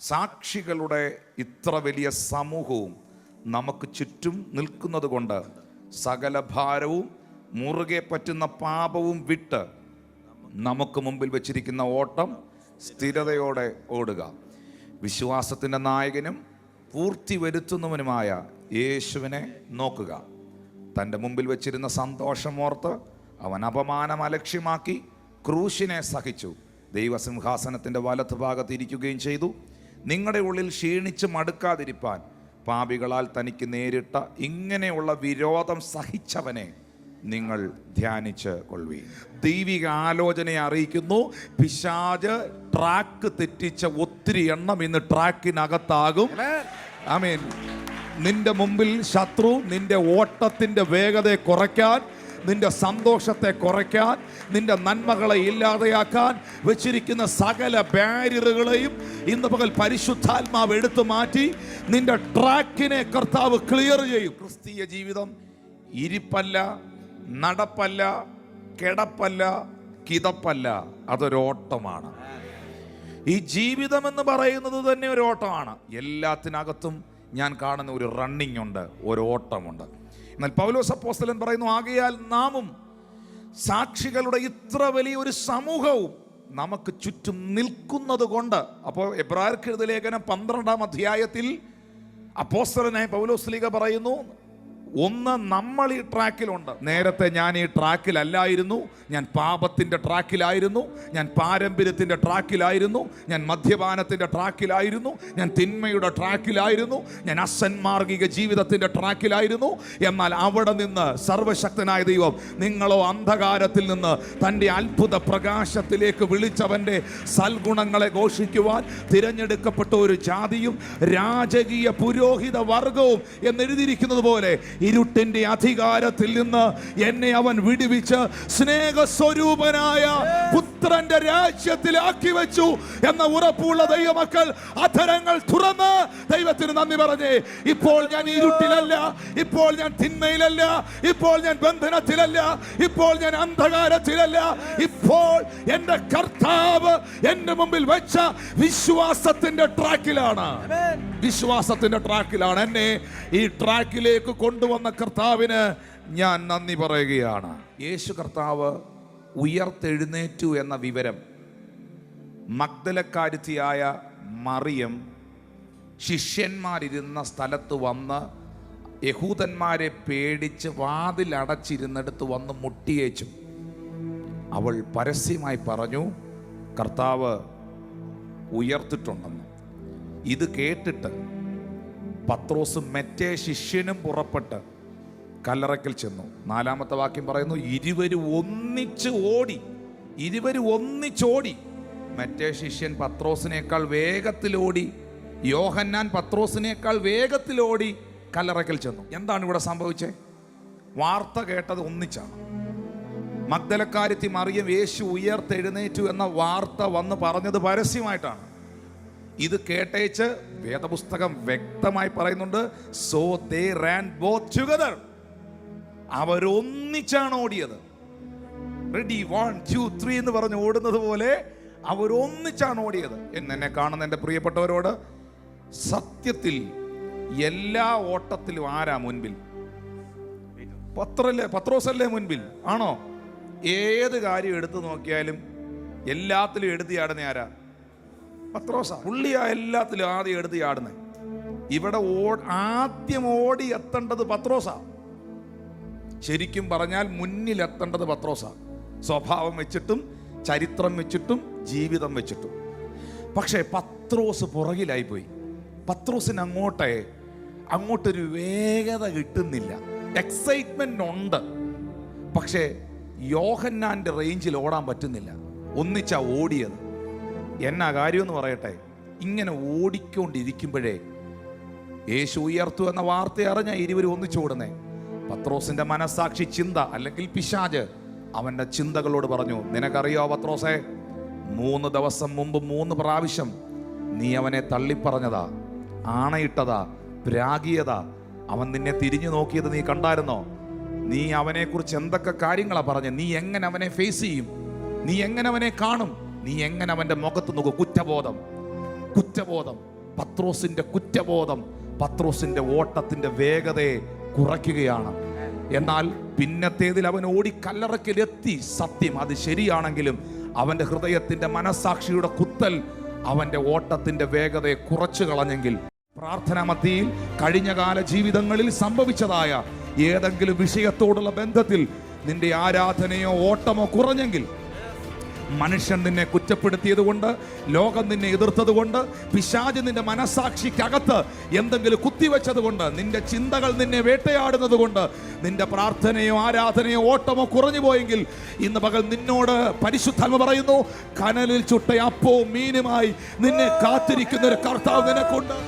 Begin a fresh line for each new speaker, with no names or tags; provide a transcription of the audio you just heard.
സാക്ഷികളുടെ ഇത്ര വലിയ സമൂഹവും നമുക്ക് ചുറ്റും നിൽക്കുന്നത് കൊണ്ട് സകല ഭാരവും മുറുകെ പറ്റുന്ന പാപവും വിട്ട് നമുക്ക് മുമ്പിൽ വെച്ചിരിക്കുന്ന ഓട്ടം സ്ഥിരതയോടെ ഓടുക. വിശ്വാസത്തിന്റെ നായകനും പൂർത്തി വരുത്തുന്നവനുമായ യേശുവിനെ നോക്കുക. തന്റെ മുമ്പിൽ വെച്ചിരുന്ന സന്തോഷം ഓർത്ത് അവൻ അപമാനം അലക്ഷ്യമാക്കി ക്രൂശിനെ സഹിച്ചു. ദൈവസിംഹാസനത്തിന്റെ വലത്ത് ഭാഗത്ത് ഇരിക്കുകയും ചെയ്തു. നിങ്ങളുടെ ഉള്ളിൽ ക്ഷീണിച്ച് മടുക്കാതിരിപ്പാൻ പാപികളാൽ തനിക്ക് നേരിട്ട ഇങ്ങനെയുള്ള വിരോധം സഹിച്ചവനെ നിങ്ങൾ ധ്യാനിച്ച് കൊള്ളുവീ ദൈവിക ആലോചനയെ അറിയിക്കുന്നു. പിശാജ് ട്രാക്ക് തെറ്റിച്ച ഒത്തിരി എണ്ണം ഇന്ന് ട്രാക്കിനകത്താകും. ഐ മീൻ നിന്റെ മുമ്പിൽ ശത്രു നിന്റെ ഓട്ടത്തിന്റെ വേഗതയെ കുറയ്ക്കാൻ നിന്റെ സന്തോഷത്തെ കുറയ്ക്കാൻ നിന്റെ നന്മകളെ ഇല്ലാതെയാക്കാൻ വെച്ചിരിക്കുന്ന സകല ബാരിയറുകളെയും ഇന്ന് പകൽ പരിശുദ്ധാത്മാവ് എടുത്തു മാറ്റി നിന്റെ ട്രാക്കിനെ കർത്താവ് ക്ലിയർ ചെയ്യും. ക്രിസ്തീയ ജീവിതം ഇരിപ്പല്ല നടപ്പല്ല കിടപ്പല്ല കിതപ്പല്ല. അതൊരോട്ടമാണ്. ഈ ജീവിതം എന്ന് പറയുന്നത് തന്നെ ഒരു ഓട്ടമാണ് എല്ലാത്തിനകത്തും ഞാൻ കാണുന്ന ഒരു റണ്ണിങ് ഉണ്ട് ഒരു ഓട്ടമുണ്ട് എന്നാൽ പൗലോസ് അപ്പോസ്തലൻ പറയുന്നു ആകയാൽ നാമും സാക്ഷികളുടെ ഇത്ര വലിയൊരു സമൂഹവും നമുക്ക് ചുറ്റും നിൽക്കുന്നത് കൊണ്ട് അപ്പോൾ എബ്രാർക്ക് ലേഖനം പന്ത്രണ്ടാം അധ്യായത്തിൽ അപ്പോസ്തലനായ പൗലോസ് ലീഗ പറയുന്നു ഒന്ന് നമ്മൾ ഈ ട്രാക്കിലുണ്ട്. നേരത്തെ ഞാൻ ഈ ട്രാക്കിലല്ലായിരുന്നു. ഞാൻ പാപത്തിന്റെ ട്രാക്കിലായിരുന്നു. ഞാൻ പാരമ്പര്യത്തിന്റെ ട്രാക്കിലായിരുന്നു. ഞാൻ മദ്യപാനത്തിന്റെ ട്രാക്കിലായിരുന്നു. ഞാൻ തിന്മയുടെ ട്രാക്കിലായിരുന്നു. ഞാൻ അസന്മാർഗിക ജീവിതത്തിന്റെ ട്രാക്കിലായിരുന്നു. എന്നാൽ അവിടെ നിന്ന് സർവശക്തനായ ദൈവം നിങ്ങളോ അന്ധകാരത്തിൽ നിന്ന് തന്റെ അത്ഭുത പ്രകാശത്തിലേക്ക് വിളിച്ചവന്റെ സൽഗുണങ്ങളെ ഘോഷിക്കുവാൻ തിരഞ്ഞെടുക്കപ്പെട്ട ഒരു ജാതിയും രാജകീയ പുരോഹിത വർഗവും എന്നെഴുതിയിരിക്കുന്നത് പോലെ ഇരുട്ടിന്റെ അധികാരത്തിൽ നിന്ന് എന്നെ അവൻ വിടുവിച്ച് സ്നേഹസ്വരൂപനായ പുത്രന്റെ രാജ്യത്തിലാക്കി വെച്ചു എന്ന ഉറപ്പുള്ള ദൈവമക്കൾ അധരങ്ങൾ തുറന്ന് ദൈവത്തിന് നന്ദി പറഞ്ഞേ. ഇപ്പോൾ ഞാൻ ഇരുട്ടിലല്ല ഇപ്പോൾ ഞാൻ തിന്മയിലല്ല ഇപ്പോൾ ഞാൻ ബന്ധനത്തിലല്ല ഇപ്പോൾ ഞാൻ അന്ധകാരത്തിലല്ല. ഇപ്പോൾ എന്റെ കർത്താവ് എന്റെ മുമ്പിൽ വെച്ച വിശ്വാസത്തിന്റെ ട്രാക്കിലാണ്. വിശ്വാസത്തിന്റെ ട്രാക്കിലാണ്. എന്നെ ഈ ട്രാക്കിലേക്ക് കൊണ്ടുവന്ന കർത്താവിന് ഞാൻ നന്ദി പറയുകയാണ്. യേശു കർത്താവ് ഉയർത്തെഴുന്നേറ്റു എന്ന വിവരം. മഗ്ദലക്കാരുത്തിയായ മറിയം ശിഷ്യന്മാരിരുന്ന സ്ഥലത്ത് വന്ന് യഹൂദന്മാരെ പേടിച്ച് വാതിലടച്ചിരുന്നിടത്ത് വന്ന് മുട്ടിയേച്ചു. അവൾ പരസ്യമായി പറഞ്ഞു കർത്താവ് ഉയർത്തിട്ടുണ്ടെന്ന്. ഇത് കേട്ടിട്ട് പത്രോസും മറ്റേ ശിഷ്യനും പുറപ്പെട്ട് കല്ലറയ്ക്കൽ ചെന്നു. നാലാമത്തെ വാക്യം പറയുന്നു ഇരുവരും ഒന്നിച്ച് ഓടി ഇരുവരും ഒന്നിച്ചോടി മറ്റേ ശിഷ്യൻ പത്രോസിനേക്കാൾ വേഗത്തിലോടി യോഹന്നാൻ പത്രോസിനേക്കാൾ വേഗത്തിലോടി കല്ലറയ്ക്കൽ ചെന്നു. എന്താണ് ഇവിടെ സംഭവിച്ചത് വാർത്ത കേട്ടത് ഒന്നിച്ചാണ്. മഗ്ദലക്കാരത്തി മറിയം യേശു ഉയർത്തെഴുന്നേറ്റു എന്ന വാർത്ത വന്ന് പറഞ്ഞത് പരസ്യമായിട്ടാണ്. ഇത് കേട്ടേച്ച് വേദപുസ്തകം വ്യക്തമായി പറയുന്നുണ്ട് so they ran both together അവരൊന്നിച്ചാണ് ഓടിയത്. റെഡി വൺ ടു ത്രീ എന്ന് പറഞ്ഞ് ഓടുന്നത് പോലെ അവരൊന്നിച്ചാണ് ഓടിയത്. എന്നെ കാണുന്ന എന്റെ പ്രിയപ്പെട്ടവരോട് സത്യത്തിൽ എല്ലാ ഓട്ടത്തിലും ആരാ മുൻപിൽ? പത്രല്ലേ പത്രോസല്ലേ മുൻപിൽ? ആണോ? ഏത് കാര്യം എടുത്തു നോക്കിയാലും എല്ലാത്തിലും എടുത്ത് ചാടുന്ന ആരാ? പത്രോസ. പുള്ളിയാ എല്ലാത്തിലും ആദ്യം എടുത്ത് ചാടുന്നത് ഇവിടെ ഓ ആദ്യം ഓടി എത്തേണ്ടത് പത്രോസ. ശരിക്കും പറഞ്ഞാൽ മുന്നിലെത്തേണ്ടത് പത്രോസാണ് പത്രോസ. സ്വഭാവം വെച്ചിട്ടും ചരിത്രം വെച്ചിട്ടും ജീവിതം വെച്ചിട്ടും. പക്ഷേ പത്രോസ് പുറകിലായിപ്പോയി. പത്രോസിന് അങ്ങോട്ടേ അങ്ങോട്ടൊരു വേഗത കിട്ടുന്നില്ല. എക്സൈറ്റ്മെന്റ് ഉണ്ട്. പക്ഷേ യോഹന്നാന്റെ റേഞ്ചിൽ ഓടാൻ പറ്റുന്നില്ല. ഒന്നിച്ചാ ഓടിയത്. എന്നാ കാര്യമെന്ന് പറയട്ടെ? ഇങ്ങനെ ഓടിക്കൊണ്ടിരിക്കുമ്പോഴേ യേശു ഉയർത്തു എന്ന വാർത്ത അറിഞ്ഞ ഇരുവരും ഒന്നിച്ചോടുന്നേ പത്രോസിന്റെ മനസാക്ഷി ചിന്ത അല്ലെങ്കിൽ പിശാജ് അവന്റെ ചിന്തകളോട് പറഞ്ഞു നിനക്കറിയോ പത്രോസെ മൂന്ന് ദിവസം മുമ്പ് മൂന്ന് പ്രാവശ്യം നീ അവനെ തള്ളിപ്പറഞ്ഞതാ ആണയിട്ടതാ പ്രാഗിയതാ. അവൻ നിന്നെ തിരിഞ്ഞു നോക്കിയത് നീ കണ്ടായിരുന്നോ? നീ അവനെക്കുറിച്ച് എന്തൊക്കെ കാര്യങ്ങളാ പറഞ്ഞ? നീ എങ്ങനെ അവനെ ഫേസ് ചെയ്യും? നീ എങ്ങനെ അവനെ കാണും? നീ എങ്ങനെ അവന്റെ മുഖത്ത് നോക്കും? കുറ്റബോധം കുറ്റബോധം. പത്രോസിന്റെ കുറ്റബോധം പത്രോസിന്റെ ഓട്ടത്തിന്റെ വേഗതയെ കുറയ്ക്കുകയാണ്. എന്നാൽ പിന്നത്തേതിൽ അവൻ ഓടി കല്ലറക്കിലെത്തി സത്യം അത് ശരിയാണെങ്കിലും അവന്റെ ഹൃദയത്തിന്റെ മനസാക്ഷിയുടെ കുത്തൽ അവന്റെ ഓട്ടത്തിന്റെ വേഗതയെ കുറച്ചു കളഞ്ഞെങ്കിൽ. പ്രാർത്ഥനാ കഴിഞ്ഞകാല ജീവിതങ്ങളിൽ സംഭവിച്ചതായ ഏതെങ്കിലും വിഷയത്തോടുള്ള ബന്ധത്തിൽ നിന്റെ ആരാധനയോ ഓട്ടമോ കുറഞ്ഞെങ്കിൽ മനുഷ്യൻ നിന്നെ കുറ്റപ്പെടുത്തിയത് കൊണ്ട് ലോകം നിന്നെ എതിർത്തത് കൊണ്ട് പിശാജ് നിന്റെ മനസാക്ഷിക്കകത്ത് എന്തെങ്കിലും കുത്തിവെച്ചത് കൊണ്ട് നിന്റെ ചിന്തകൾ നിന്നെ വേട്ടയാടുന്നത് കൊണ്ട് നിന്റെ പ്രാർത്ഥനയോ ആരാധനയോ ഓട്ടമോ കുറഞ്ഞു പോയെങ്കിൽ ഇന്ന് പകൽ നിന്നോട് പരിശുദ്ധാത്മ പറയുന്നു കനലിൽ ചുട്ട അപ്പവും മീനുമായി നിന്നെ കാത്തിരിക്കുന്ന ഒരു കർത്താവ് നിനക്കുണ്ട്.